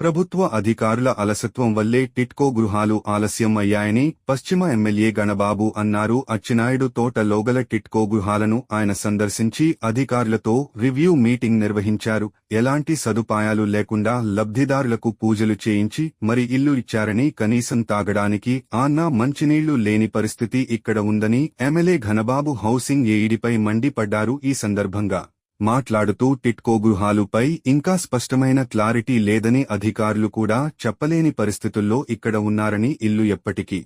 ప్రభుత్వ అధికారుల అలసత్వం వల్లే టిట్కో గృహాలు ఆలస్యం అయ్యాయని పశ్చిమ ఎమ్మెల్యే గణబాబు అన్నారు. అచ్చినాయుడు తోట లోగల టిట్కో గృహాలను ఆయన సందర్శించి అధికారులతో రివ్యూ మీటింగ్ నిర్వహించారు. ఎలాంటి సదుపాయాలు లేకుండా లబ్ధిదారులకు పూజలు చేయించి మరి ఇల్లు ఇచ్చారని కనీసం తాగడానికి ఆన్నా మంచినీళ్ళు లేని పరిస్థితి ఇక్కడ ఉందని ఎమ్మెల్యే ఘనబాబు హౌసింగ్ ఏఈడిపై మండిపడ్డారు ఈ సందర్భంగా. మాట్లాడుతూ టిట్కో గృహాలుపై ఇంకా స్పష్టమైన క్లారిటీ లేదని అధికారులు కూడా చెప్పలేని పరిస్థితుల్లో ఇక్కడ ఉన్నారని ఇల్లు ఎప్పటికీ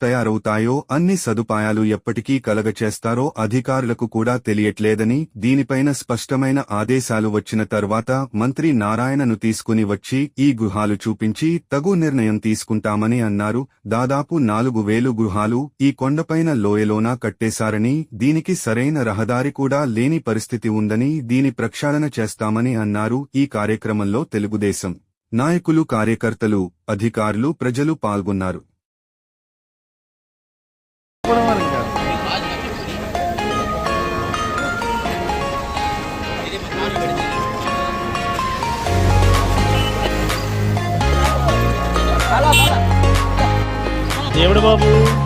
తయారవుతాయో అన్ని సదుపాయాలు ఎప్పటికీ కలగచేస్తారో అధికారులకు కూడా తెలియట్లేదని దీనిపైన స్పష్టమైన ఆదేశాలు వచ్చిన తర్వాత మంత్రి నారాయణను తీసుకుని వచ్చి ఈ గృహాలు చూపించి తగు నిర్ణయం తీసుకుంటామని అన్నారు. దాదాపు నాలుగు వేలు గృహాలు ఈ కొండపైన లోయలోన కట్టేశారని దీనికి సరైన రహదారి కూడా లేని పరిస్థితి ఉందని దీని ప్రక్షాళన చేస్తామని అన్నారు. ఈ కార్యక్రమంలో తెలుగుదేశం నాయకులు కార్యకర్తలు అధికారులు ప్రజలు పాల్గొన్నారు. Bye-bye.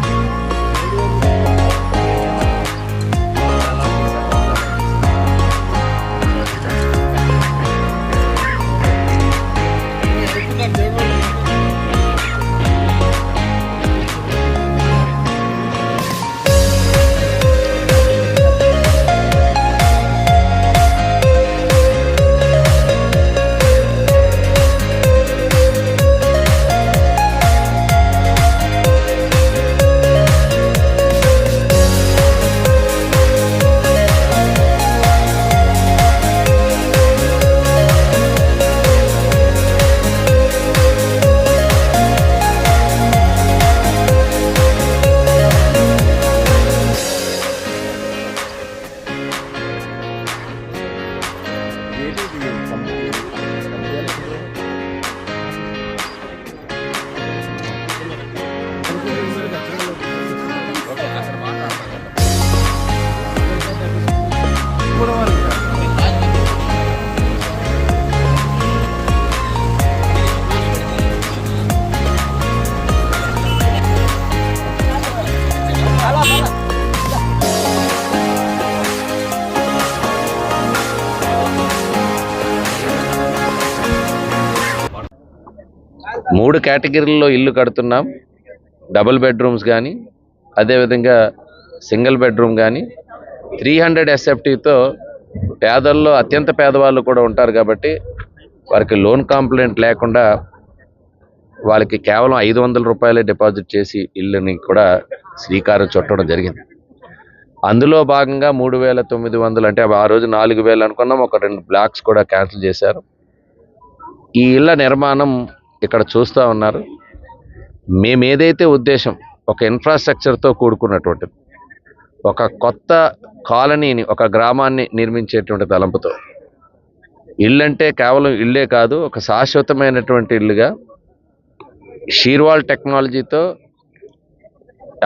మూడు కేటగిరీల్లో ఇల్లు కడుతున్నాం. డబుల్ బెడ్రూమ్స్ కానీ అదేవిధంగా సింగిల్ బెడ్రూమ్ కానీ త్రీ హండ్రెడ్ ఎస్ఎఫ్టీతో పేదల్లో అత్యంత పేదవాళ్ళు కూడా ఉంటారు కాబట్టి వారికి లోన్ కాంప్లైంట్ లేకుండా వాళ్ళకి కేవలం ఐదు వందల రూపాయలే డిపాజిట్ చేసి ఇల్లుని కూడా శ్రీకారం చుట్టడం జరిగింది. అందులో భాగంగా మూడు వేల తొమ్మిది వందలు అంటే ఆ రోజు నాలుగు వేలు అనుకున్నాం. ఒక రెండు బ్లాక్స్ కూడా క్యాన్సిల్ చేశారు. ఈ ఇళ్ళ నిర్మాణం ఇక్కడ చూస్తూ ఉన్నారు. మేము ఏదైతే ఉద్దేశం ఒక ఇన్ఫ్రాస్ట్రక్చర్తో కూడుకున్నటువంటిది ఒక కొత్త కాలనీని ఒక గ్రామాన్ని నిర్మించేటువంటి తలంపుతో ఇల్లు అంటే కేవలం ఇల్లే కాదు ఒక శాశ్వతమైనటువంటి ఇల్లుగా షీర్వాల్ టెక్నాలజీతో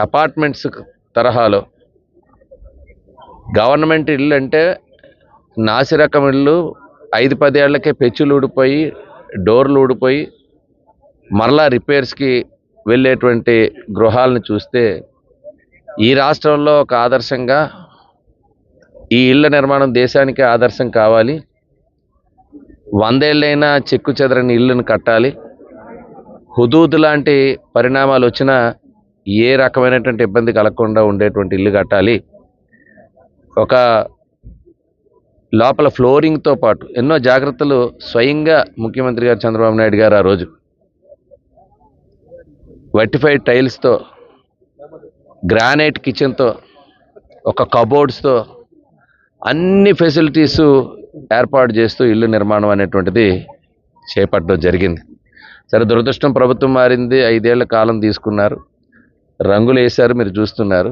అపార్ట్మెంట్స్ తరహాలో గవర్నమెంట్ ఇల్లు అంటే నాసిరకం ఇల్లు ఐదు పదేళ్ళకే పెచ్చులు ఊడిపోయి డోర్లు ఊడిపోయి మరలా రిపేర్స్కి వెళ్ళేటువంటి గృహాలను చూస్తే ఈ రాష్ట్రంలో ఒక ఆదర్శంగా ఈ ఇళ్ళ నిర్మాణం దేశానికి ఆదర్శం కావాలి. వందేళ్ళైనా చెక్కు చెదరని ఇళ్ళను కట్టాలి. హుదూద్ లాంటి పరిణామాలు వచ్చినా ఏ రకమైనటువంటి ఇబ్బంది కలగకుండా ఉండేటువంటి ఇల్లు కట్టాలి. ఒక లోపల ఫ్లోరింగ్తో పాటు ఎన్నో జాగ్రత్తలు స్వయంగా ముఖ్యమంత్రి గారు చంద్రబాబు నాయుడు గారు ఆ రోజు వెటిఫైడ్ టైల్స్తో గ్రానైట్ కిచెన్తో ఒక కబోర్డ్స్తో అన్ని ఫెసిలిటీస్ ఏర్పాటు చేస్తూ ఇల్లు నిర్మాణం అనేటువంటిది చేపట్టడం జరిగింది. సరే దురదృష్టం ప్రభుత్వం మారింది ఐదేళ్ళ కాలం తీసుకున్నారు. రంగులు వేశారు మీరు చూస్తున్నారు.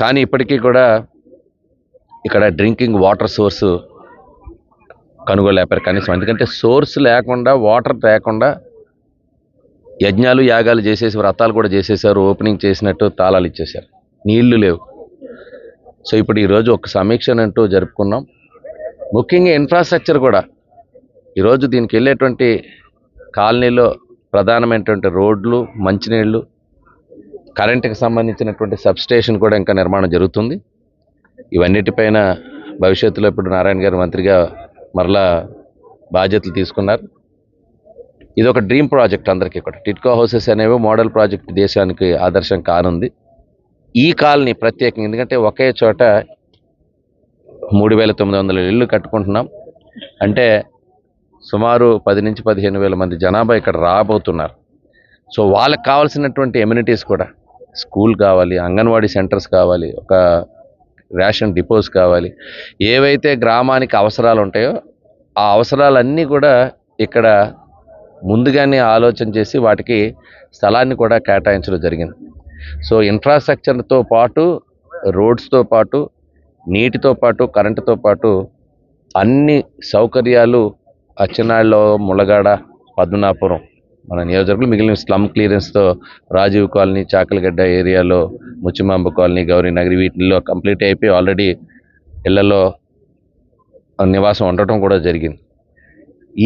కానీ ఇప్పటికీ కూడా ఇక్కడ డ్రింకింగ్ వాటర్ సోర్సు కనుగోలేపారు కనీసం. ఎందుకంటే సోర్స్ లేకుండా వాటర్ లేకుండా యజ్ఞాలు యాగాలు చేసేసి వ్రతాలు కూడా చేసేసారు. ఓపెనింగ్ చేసినట్టు తాళాలు ఇచ్చేశారు. నీళ్ళు లేవు. సో ఇప్పుడు ఈరోజు ఒక సమీక్షనంటూ జరుపుకున్నాం. ముఖ్యంగా ఇన్ఫ్రాస్ట్రక్చర్ కూడా. ఈరోజు దీనికి వెళ్ళేటువంటి కాలనీలో ప్రధానమైనటువంటి రోడ్లు మంచినీళ్ళు కరెంటుకి సంబంధించినటువంటి సబ్స్టేషన్ కూడా ఇంకా నిర్మాణం జరుగుతుంది. ఇవన్నిటిపైన భవిష్యత్తులో ఇప్పుడు నారాయణ గారు మంత్రిగా మరలా బాధ్యతలు తీసుకున్నారు. ఇది ఒక డ్రీమ్ ప్రాజెక్ట్ అందరికీ కూడా. టిట్కో హౌసెస్ అనేవి మోడల్ ప్రాజెక్ట్ దేశానికి ఆదర్శం కానుంది. ఈ కాలనీ ప్రత్యేకంగా ఎందుకంటే ఒకే చోట మూడు వేల తొమ్మిది వందల ఇళ్ళు కట్టుకుంటున్నాం. అంటే సుమారు పది నుంచి పదిహేను వేల మంది జనాభా ఇక్కడ రాబోతున్నారు. సో వాళ్ళకి కావాల్సినటువంటి ఎమ్యూనిటీస్ కూడా స్కూల్ కావాలి అంగన్వాడీ సెంటర్స్ కావాలి ఒక రేషన్ డిపోస్ కావాలి ఏవైతే గ్రామానికి అవసరాలు ఉంటాయో ఆ అవసరాలన్నీ కూడా ఇక్కడ ముందుగానే ఆలోచన చేసి వాటికి స్థలాన్ని కూడా కేటాయించడం జరిగింది. సో ఇన్ఫ్రాస్ట్రక్చర్తో పాటు రోడ్స్తో పాటు నీటితో పాటు కరెంటుతో పాటు అన్ని సౌకర్యాలు అచ్చెన్నాళ్ళలో ములగాడ పద్మనాపురం మన నియోజకవర్గంలో మిగిలిన స్లమ్ క్లియరెన్స్తో రాజీవ్ కాలనీ చాకలగడ్డ ఏరియాలో ముచ్చిమాంబ కాలనీ గౌరీ నగరి వీటిల్లో కంప్లీట్ అయిపోయి ఆల్రెడీ ఇళ్ళలో నివాసం ఉండటం కూడా జరిగింది.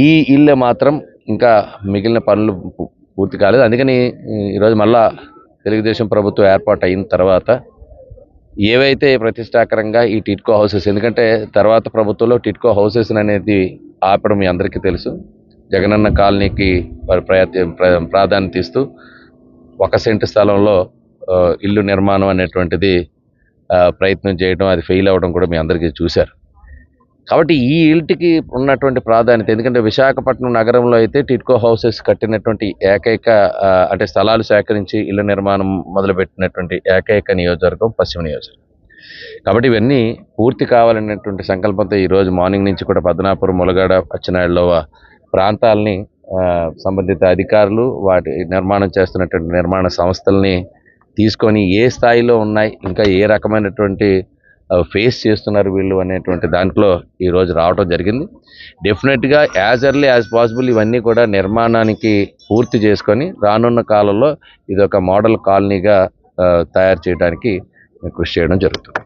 ఈ ఇల్లు మాత్రం ఇంకా మిగిలిన పనులు పూ- పూర్తి కాలేదు. అందుకని ఈరోజు మళ్ళా తెలుగుదేశం ప్రభుత్వం ఏర్పాటు అయిన తర్వాత ఏవైతే ప్రతిష్టాకరంగా ఈ టిట్కో హౌసెస్ ఎందుకంటే తర్వాత ప్రభుత్వంలో టిట్కో హౌసెస్ అనేది ఆపడం మీ అందరికీ తెలుసు. జగనన్న కాలనీకి వారి ప్ర- ప్రాధాన్యత ఇస్తూ ఒక సెంటు స్థలంలో ఇల్లు నిర్మాణం అనేటువంటిది ప్రయత్నం చేయడం అది ఫెయిల్ అవ్వడం కూడా మీ అందరికీ చూశారు. కాబట్టి ఈ ఇల్టికి ఉన్నటువంటి ప్రాధాన్యత ఎందుకంటే విశాఖపట్నం నగరంలో అయితే టిట్కో హౌసెస్ కట్టినటువంటి ఏకైక అంటే స్థలాలు సేకరించి ఇళ్ళ నిర్మాణం మొదలుపెట్టినటువంటి ఏకైక నియోజకవర్గం పశ్చిమ నియోజకవర్గం. కాబట్టి ఇవన్నీ పూర్తి కావాలనేటువంటి సంకల్పంతో ఈరోజు మార్నింగ్ నుంచి కూడా పద్మనాపురం ములగాడ అచ్చినాయుడులో ప్రాంతాలని సంబంధిత అధికారులు వాటి నిర్మాణం చేస్తున్నటువంటి నిర్మాణ సంస్థల్ని తీసుకొని ఏ స్థాయిలో ఉన్నాయి ఇంకా ఏ రకమైనటువంటి ఫేస్ చేస్తున్నారు వీళ్ళు అనేటువంటి దాంట్లో ఈ రోజు రావడం జరిగింది. డెఫినెట్గా యాజ్ ఎర్లీ యాజ్ పాసిబుల్ ఇవన్నీ కూడా నిర్మాణానికి పూర్తి చేసుకొని రానున్న కాలంలో ఇది ఒక మోడల్ కాలనీగా తయారు చేయడానికి కృషి చేయడం జరుగుతుంది.